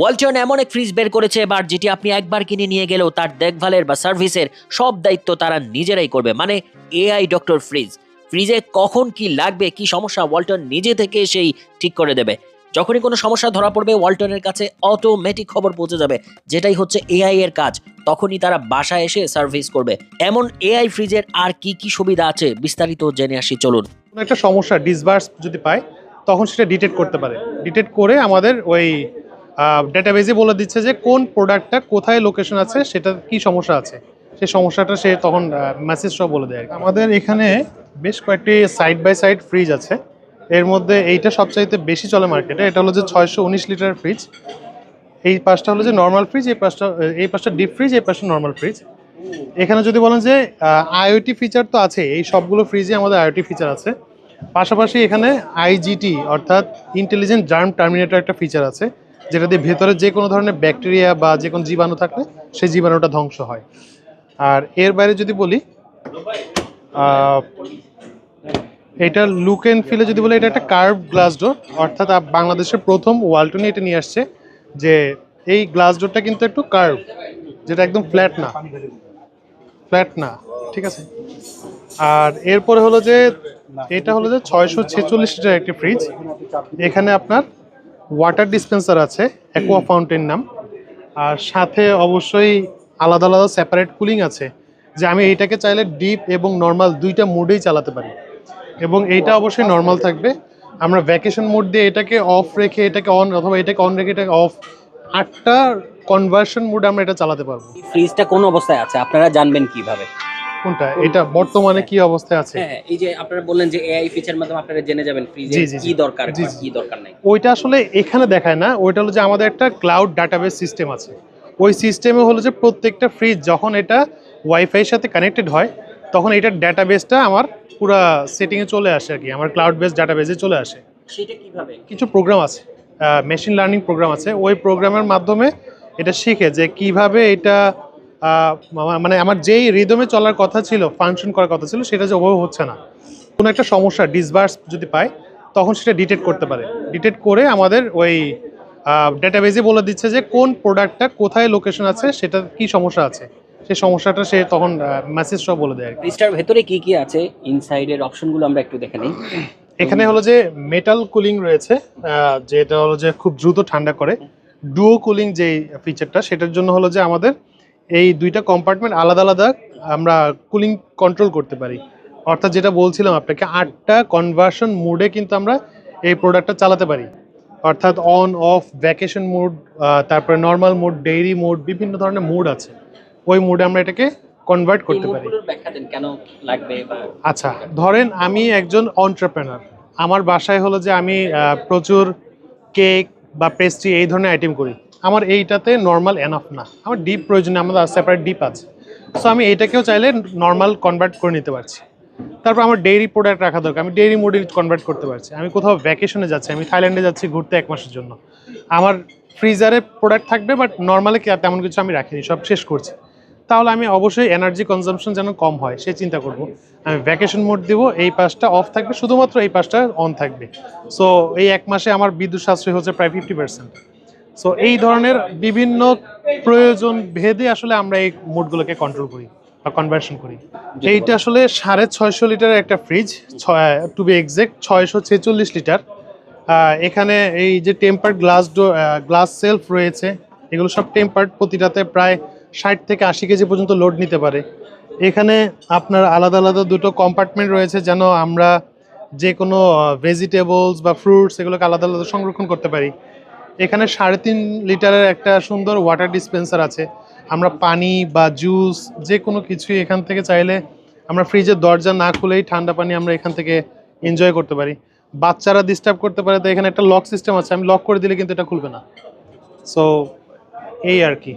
ওয়ালটন এমন এক ফ্রিজ বের করেছে এবার, যেটি আপনি একবার কিনে নিয়ে গেলেও তার দেখভালের বা সার্ভিসের সব দায়িত্ব তারা নিজেরাই করবে মানে এআই ডক্টর ফ্রিজ। ফ্রিজে কখন কি লাগবে, কি সমস্যা, ওয়ালটন নিজে থেকে সেই ঠিক করে দেবে। যখনই কোনো সমস্যা ধরা পড়বে, ওয়ালটনের কাছে অটোমেটিক খবর পৌঁছে যাবে, যেটাই হচ্ছে এআই এর কাজ। তখনই তারা বাসায় এসে সার্ভিস করবে। এমন এআই ফ্রিজের আর কি কি সুবিধা আছে, বিস্তারিত জেনে আসি, চলুন। একটা সমস্যা ডিসবার্স যদি পায়, তখন সেটা ডিটেক্ট করতে পারে। ডিটেক্ট করে আমাদের ওই ডেটাবেজে বলে দিচ্ছে যে কোন প্রোডাক্টটা কোথায় লোকেশন আছে, সেটা কি সমস্যা আছে? সেই সমস্যাটা সে তখন মেসেজ সব বলে দেয় আমাদের এখানে বেশ কয়েকটি সাইড বাই সাইড ফ্রিজ আছে। এর মধ্যে এইটা সবচাইতে বেশি চলে মার্কেটে এটা হলো যে ছয়শো উনিশ লিটার ফ্রিজ এই পাশটা হলো যে নর্মাল ফ্রিজ এই পাশটা এই পাশটা ডিপ ফ্রিজ এই পাশটা নর্মাল ফ্রিজ এখানে যদি বলেন যে আইওটি ফিচার তো আছে এই সবগুলো ফ্রিজে আমাদের আইওটি ফিচার আছে। পাশাপাশি এখানে আইজিটি অর্থাৎ ইন্টেলিজেন্ট জার্ম টার্মিনেটর একটা ফিচার আছে। যেটা দিয়ে ভেতরে যে কোনো ধরনের ব্যাকটেরিয়া বা যে কোনো জীবাণু থাকলে সেই জীবাণুটা ধ্বংস হয়। আর এর বাইরে যদি বলি এটা লুক এন্ড ফিলে যদি বলি, এটা একটা কার্ভ গ্লাস ডোর অর্থাৎ বাংলাদেশের প্রথম ওয়ালটনই এটা নিয়ে আসছে যে এই গ্লাস ডোরটা কিন্তু একটু কার্ভ যেটা একদম ফ্ল্যাট না। ফ্ল্যাট না, ঠিক আছে? আর এরপরে হলো যে, এটা হলো যে ছয়শো ছেচল্লিশ লিটার একটি ফ্রিজ এখানে আপনার ওয়াটার ডিসপেন্সার আছে অ্যাকোয়া ফাউন্টেন নাম। আর সাথে অবশ্যই আলাদা আলাদা সেপারেট কুলিং আছে, যে আমি এইটাকে চাইলে ডিপ এবং নর্মাল দুইটা মোডেই চালাতে পারি। এবং এইটা অবশ্যই নর্মাল থাকবে। আমরা ভ্যাকেশন মোড দিয়ে এটাকে অফ রেখে, এটাকে অন অথবা এটাকে অন রেখে এটাকে অফ আটটা কনভার্সন মোড আমরা এটা চালাতে পারব। ফ্রিজটা কোন অবস্থায় আছে? আপনারা জানবেন কীভাবে? কোনটা? এটা বর্তমানে কি অবস্থায় আছে? হ্যাঁ এই যে আপনারা বললেন যে এআই ফিচার মাধ্যমে আপনারা জেনে যাবেন ফ্রিজে। কি দরকার। কি দরকার নাই। ওইটা আসলে এখানে দেখায় না ওইটা হলো যে আমাদের একটা ক্লাউড ডাটাবেস সিস্টেম আছে। ওই সিস্টেমে হলো যে প্রত্যেকটা ফ্রিজ যখন এটা ওয়াইফাইয়ের সাথে কানেক্টেড হয় তখন এটার ডাটাবেসটা আমার পুরা সেটিংয়ে চলে আসে আর কি আমার ক্লাউড বেস ডাটাবেসে চলে আসে। সেটা কীভাবে? কিছু প্রোগ্রাম আছে মেশিন লার্নিং প্রোগ্রাম আছে ওই প্রোগ্রামের মাধ্যমে এটা শিখে যে কীভাবে এটা মানে আমার যেই রিদমে চলার কথা ছিল ফাংশন করার কথা ছিল সেটা যে ওভাবে হচ্ছে না। কোনো একটা সমস্যা ডিসবার্স যদি পায় তখন সেটা ডিটেক্ট করতে পারে। ডিটেক্ট করে আমাদের ওই ডেটাবেজে বলে দিচ্ছে যে কোন প্রোডাক্টটা কোথায় লোকেশন আছে সেটা কি সমস্যা আছে? সেই সমস্যাটা সে তখন মেসেজ সব বলে দেয়। ফ্রিজটার ভেতরে কি কি আছে? ইনসাইডের অপশনগুলো আমরা একটু দেখে নিই। এখানে হলো যে মেটাল কুলিং রয়েছে যেটা হলো যে খুব দ্রুত ঠান্ডা করে। ডুও কুলিং যে ফিচারটা সেটার জন্য হলো যে আমাদের এই দুইটা কম্পার্টমেন্ট আলাদা আলাদা আমরা কুলিং কন্ট্রোল করতে পারি। অর্থাৎ যেটা বলছিলাম আপনাকে আটটা কনভার্সন মোডে কিন্তু আমরা এই প্রোডাক্টটা চালাতে পারি। অর্থাৎ অন অফ ভ্যাকেশন মোড তারপরে নর্মাল মোড ডেইরি মোড বিভিন্ন ধরনের মোড আছে। ওই মোডে আমরা এটাকে কনভার্ট করতে পারি। আচ্ছা ধরেন আমি একজন অন্টারপ্রেনার আমার বাসায় হলো যে আমি প্রচুর কেক বা পেস্ট্রি এই ধরনের আইটেম করি। আমার এইটাতে নর্মাল এনাফ না। আমার ডিপ প্রয়োজনে আমাদের সেপারেট ডিপ আছে। সো আমি এইটাকেও চাইলে নর্মাল কনভার্ট করে নিতে পারছি। তারপর আমার ডেইরি প্রোডাক্ট রাখা দরকার। আমি ডেইরি মোডে কনভার্ট করতে পারছি। আমি কোথাও ভ্যাকেশনে যাচ্ছি, আমি থাইল্যান্ডে যাচ্ছি ঘুরতে এক মাসের জন্য। আমার ফ্রিজারে প্রোডাক্ট থাকবে বাট নর্মালি তেমন কিছু আমি রাখিনি, সব শেষ করছি। তাহলে আমি অবশ্যই এনার্জি কনজামশন যেন কম হয়, সে চিন্তা করব। আমি ভ্যাকেশন মোড দিব, এই পাশটা অফ থাকবে, শুধুমাত্র এই পাশটা অন থাকবে। সো এই এক মাসে আমার বিদ্যুৎ সাশ্রয় হচ্ছে প্রায় ফিফটি পার্সেন্ট সো এই ধরনের বিভিন্ন প্রয়োজন ভেদে আসলে আমরা এই মোডগুলোকে কন্ট্রোল করি বা কনভার্সন করি। এইটা আসলে সাড়ে ছয়শো লিটারের একটা ফ্রিজ ছয় টু বি এক্সাক্ট ছয়শো ছেচল্লিশ লিটার। এখানে এই যে tempered glass door glass shelf রয়েছে এগুলো সব টেম্পার্ড প্রতিটাতে প্রায় ষাট থেকে আশি কেজি পর্যন্ত লোড নিতে পারে। এখানে আপনার আলাদা আলাদা দুটো কম্পার্টমেন্ট রয়েছে যেন আমরা যে কোনো ভেজিটেবলস বা ফ্রুটস এগুলোকে আলাদা আলাদা সংরক্ষণ করতে পারি। এখানে সাড়ে তিন লিটারের একটা সুন্দর ওয়াটার ডিসপেন্সার আছে। আমরা পানি বা জুস যে কোনো কিছুই এখান থেকে চাইলে আমরা ফ্রিজের দরজা না খুলেই ঠান্ডা পানি আমরা এখান থেকে এনজয় করতে পারি। বাচ্চারা ডিস্টার্ব করতে পারে তো এখানে একটা লক সিস্টেম আছে, আমি লক করে দিলে কিন্তু এটা খুলবে না। সো এই আর কি।